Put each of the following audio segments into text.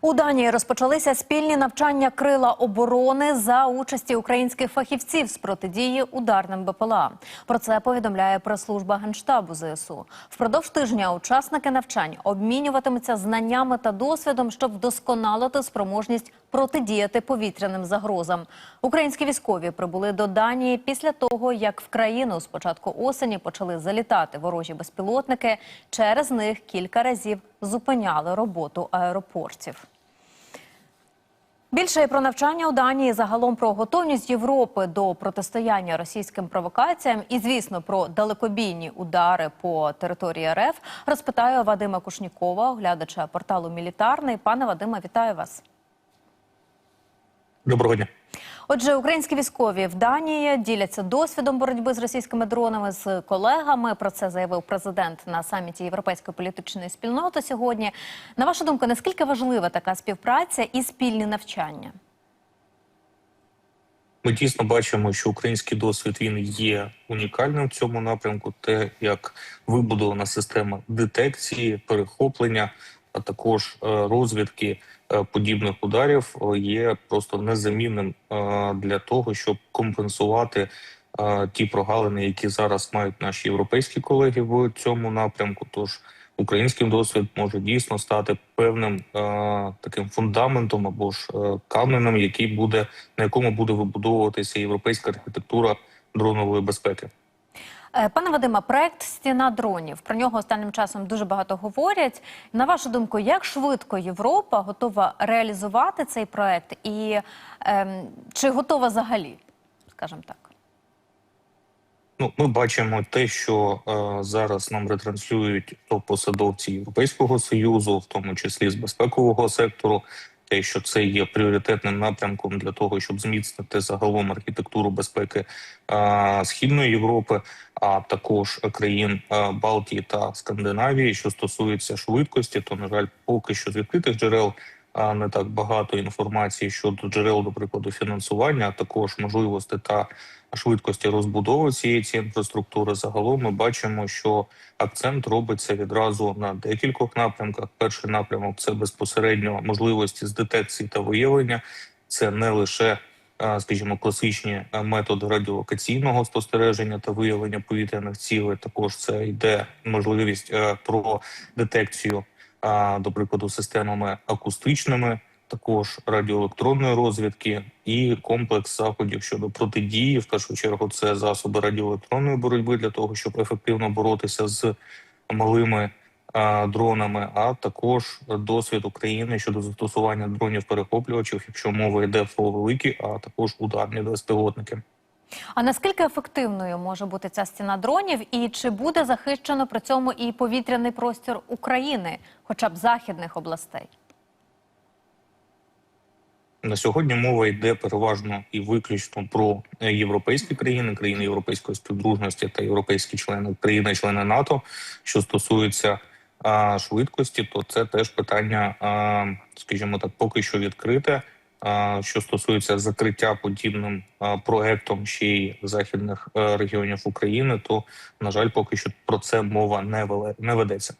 У Данії розпочалися спільні навчання крила оборони за участі українських фахівців з протидії ударним БПЛА. Про це повідомляє прес-служба генштабу ЗСУ. Впродовж тижня учасники навчань обмінюватимуться знаннями та досвідом, щоб вдосконалити спроможність протидіяти повітряним загрозам. Українські військові прибули до Данії після того, як в країну з початку осені почали залітати ворожі безпілотники. Через них кілька разів зупиняли роботу аеропортів. Більше про навчання у Данії, загалом про готовність Європи до протистояння російським провокаціям і, звісно, про далекобійні удари по території РФ розпитаю Вадима Кушнікова, оглядача порталу Мілітарний. Пане Вадиме, вітаю вас. Доброго дня. Отже, українські військові в Данії діляться досвідом боротьби з російськими дронами з колегами. Про це заявив президент на саміті Європейської політичної спільноти сьогодні. На вашу думку, наскільки важлива така співпраця і спільні навчання? Ми дійсно бачимо, що український досвід він є унікальним в цьому напрямку. Те, як вибудована система детекції, перехоплення, а також е, розвідки е, подібних ударів, е, є просто незамінним для того, щоб компенсувати ті прогалини, які зараз мають наші європейські колеги в цьому напрямку. Тож український досвід може дійсно стати певним таким фундаментом або ж каменем, який буде на якому буде вибудовуватися європейська архітектура дронової безпеки. Е, Пане Вадиме, проект Стіна дронів про нього останнім часом дуже багато говорять. На вашу думку, як швидко Європа готова реалізувати цей проект, і ем, чи готова взагалі, скажімо так? Ну, ми бачимо те, що е, зараз нам ретранслюють топ-посадовці Європейського союзу, в тому числі з безпекового сектору. Те, що це є пріоритетним напрямком для того, щоб зміцнити загалом архітектуру безпеки східної Європи, а також країн Балтії та Скандинавії. Що стосується швидкості, то на жаль, поки що з відкритих джерел не так багато інформації щодо джерел, до прикладу, фінансування, а також можливості та швидкості розбудови цієї цієї інфраструктури. Загалом ми бачимо, що акцент робиться відразу на декількох напрямках. Перший напрямок це безпосередньо можливості з детекції та виявлення. Це не лише скажімо, класичні методи радіолокаційного спостереження та виявлення повітряних цілей. Також це йде можливість е, про детекцію до прикладу, системами акустичними, також радіоелектронної розвідки і комплекс заходів щодо протидії. В першу чергу це засоби радіоелектронної боротьби для того, щоб ефективно боротися з малими дронами, а також досвід України щодо застосування дронів перехоплювачів, якщо мова йде про великі, а також ударні безпілотники. А наскільки ефективною може бути ця стіна дронів, і чи буде захищено при цьому і повітряний простір України, хоча б західних областей? На сьогодні мова йде переважно і виключно про е, європейські країни, країни європейської співдружності та європейські члени країни-члени НАТО. Що стосується а, швидкості, то це теж питання, а, скажімо так, поки що відкрите. Що стосується закриття подібним проектом ще й західних регіонів України, то на жаль, поки що про це мова не ведеться.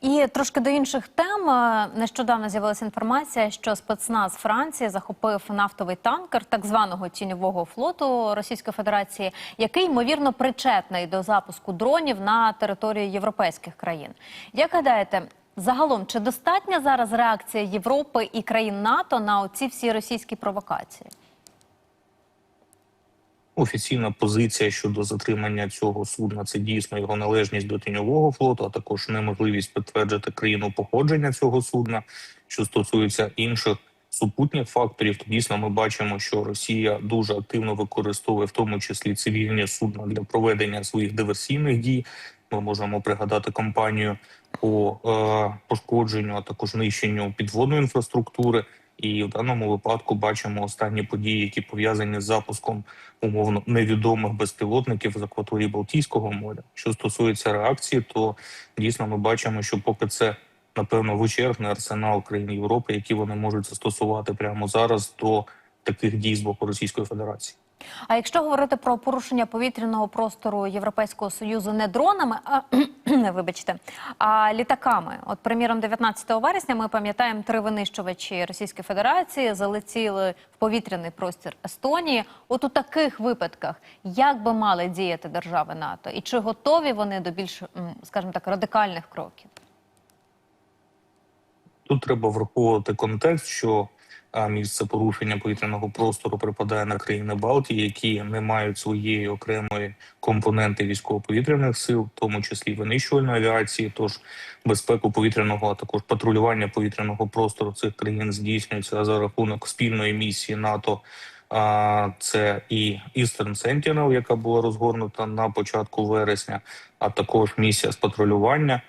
І трошки до інших тем Е, нещодавно з'явилася інформація, що спецназ Франції захопив нафтовий танкер так званого тіньового флоту Російської Федерації, який ймовірно причетний до запуску дронів на території європейських країн. Як гадаєте, загалом чи достатня зараз реакція Європи і країн НАТО на оці всі російські провокації? Офіційна позиція щодо затримання цього судна це дійсно його належність до тіньового флоту, а також неможливість підтвердити країну походження цього судна. Що стосується інших супутніх факторів, то дійсно ми бачимо, що Росія дуже активно використовує в тому числі цивільні судна для проведення своїх диверсійних дій. Ми можемо пригадати кампанію по е, пошкодженню, а також нищенню підводної інфраструктури. І в даному випадку бачимо останні події, які пов'язані з запуском умовно невідомих безпілотників з акваторії Балтійського моря. Що стосується реакції, то дійсно ми бачимо, що поки це напевно вичерпний арсенал країн Європи, які вони можуть застосувати прямо зараз до таких дій з боку Російської Федерації. А якщо говорити про порушення повітряного простору Європейського союзу не дронами, а вибачте, а літаками, от приміром, 19 вересня ми пам'ятаємо три винищувачі Російської Федерації залетіли в повітряний простір Естонії. От у таких випадках як би мали діяти держави НАТО, і чи готові вони до більш, скажімо так, радикальних кроків? Тут треба враховувати контекст, що а, місце порушення повітряного простору припадає на країни Балтії, які не мають своєї окремої компоненти військово-повітряних сил, в тому числі винищувальної авіації. Тож безпеку повітряного, а також патрулювання повітряного простору цих країн здійснюється за рахунок спільної місії НАТО. А це і Eastern Sentinel, яка була розгорнута на початку вересня, а також місія з патрулювання.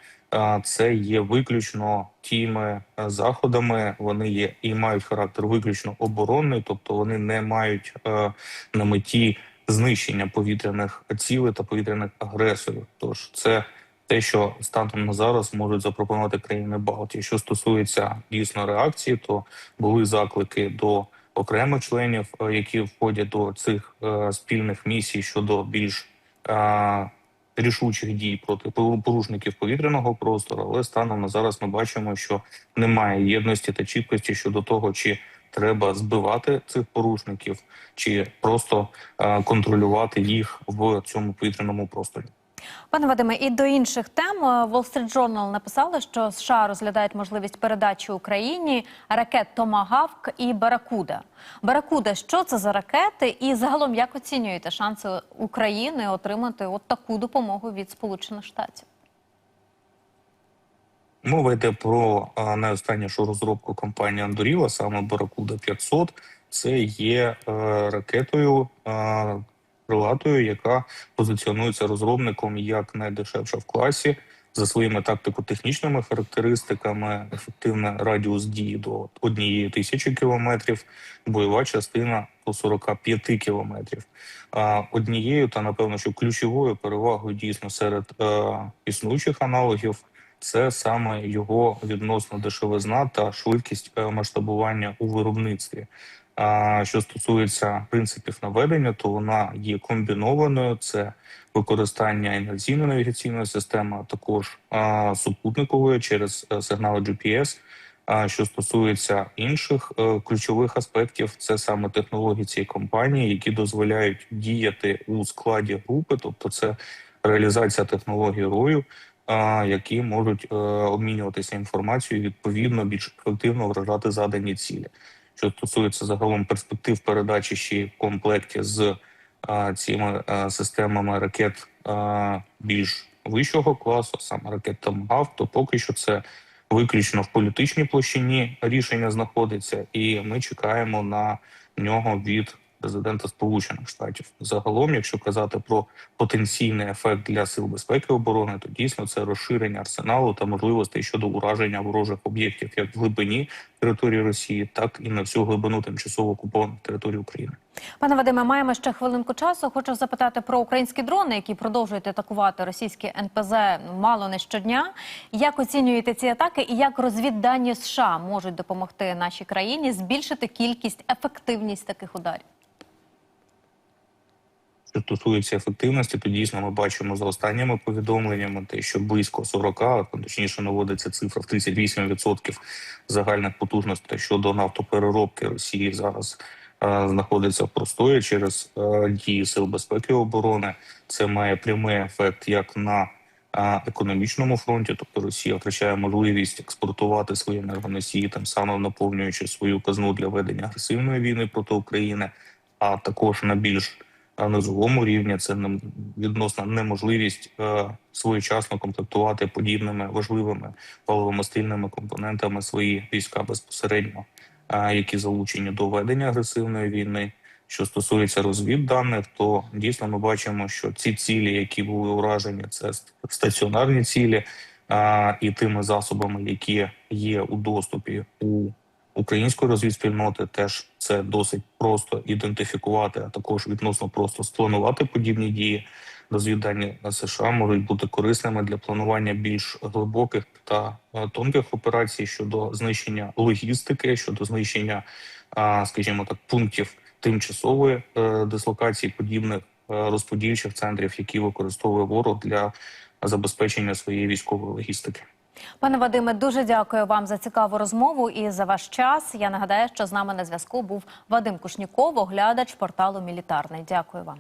Це є виключно тими е, заходами. Вони є і мають характер виключно оборонний, тобто вони не мають е, на меті знищення повітряних цілей та повітряних агресорів. Тож це те, що станом на зараз можуть запропонувати країни Балтії. Що стосується дійсно реакції, то були заклики до окремих членів, е, які входять до цих спільних місій щодо більш рішучих дій проти порушників повітряного простору, але станом на зараз ми бачимо, що немає єдності та чіткості щодо того, чи треба збивати цих порушників, чи просто е, контролювати їх в цьому повітряному просторі. Пане Вадиме, і до інших тем Wall Street Journal написали, що США розглядають можливість передачі Україні ракет Томагавк і Баракуда. Баракуда, що це за ракети, і загалом як оцінюєте шанси України отримати от таку допомогу від Сполучених Штатів? Мова йде про найостаннішу розробку компанії Андоріла, саме Баракуда 500. Це є е, ракетою е, крилатою, яка позиціонується розробником як найдешевша в класі за своїми тактико-технічними характеристиками, ефективна радіус дії до однієї тисячі кілометрів, бойова частина до 45 кілометрів. А однією та напевно, що ключовою перевагою дійсно серед е, існуючих аналогів це саме його відносно дешевизна та швидкість е, масштабування у виробництві. А що стосується принципів наведення, то вона є комбінованою. Це використання інерційно-навігаційної системи, а також а, супутникової через е, сигнали GPS. А що стосується інших е, ключових аспектів, це саме технології цієї компанії, які дозволяють діяти у складі групи, тобто це реалізація технології рою, які можуть е, обмінюватися інформацією відповідно більш ефективно вражати задані цілі. Що стосується загалом перспектив передачі ще в комплекті з цими системами ракет більш вищого класу, саме ракет Томагавк, то поки що це виключно в політичній площині рішення знаходиться, і ми чекаємо на нього від президента Сполучених Штатів. Загалом, якщо казати про потенційний ефект для сил безпеки і оборони, то дійсно це розширення арсеналу та можливостей щодо ураження ворожих об'єктів як в глибині території Росії, так і на всю глибину тимчасово окупованих території України. Пане Вадиме, маємо ще хвилинку часу. Хочу запитати про українські дрони, які продовжують атакувати російські НПЗ ну, мало не щодня. Як оцінюєте ці атаки, і як розвіддані США можуть допомогти нашій країні збільшити кількість ефективність таких ударів? Що стосується ефективності, то дійсно ми бачимо за останніми повідомленнями, те, що близько 40, точніше наводиться цифра в 38% загальних потужностей щодо нафтопереробки Росії зараз е, знаходиться в простої через е, дії сил безпеки і оборони. Це має прямий ефект як на е, економічному фронті, тобто Росія втрачає можливість експортувати свої енергоносії, тим самим наповнюючи свою казну для ведення агресивної війни проти України, а також на більш низовому рівні це відносна неможливість е, своєчасно комплектувати подібними важливими паливомастильними компонентами свої війська безпосередньо, е, які залучені до ведення агресивної війни. Що стосується розвідданих, то дійсно ми бачимо, що ці цілі, які були уражені, це стаціонарні цілі, е, і тими засобами, які є у доступі у української розвідспільноти теж це досить просто ідентифікувати, а також відносно просто спланувати подібні дії. Розвіддані на США можуть бути корисними для планування більш глибоких та е, тонких операцій щодо знищення логістики, щодо знищення, скажімо так, пунктів тимчасової е, дислокації подібних е, розподільчих центрів, які використовує ворог для забезпечення своєї військової логістики. Пане Вадиме, дуже дякую вам за цікаву розмову і за ваш час. Я нагадаю, що з нами на зв'язку був Вадим Кушніков, оглядач порталу Мілітарний. Дякую вам.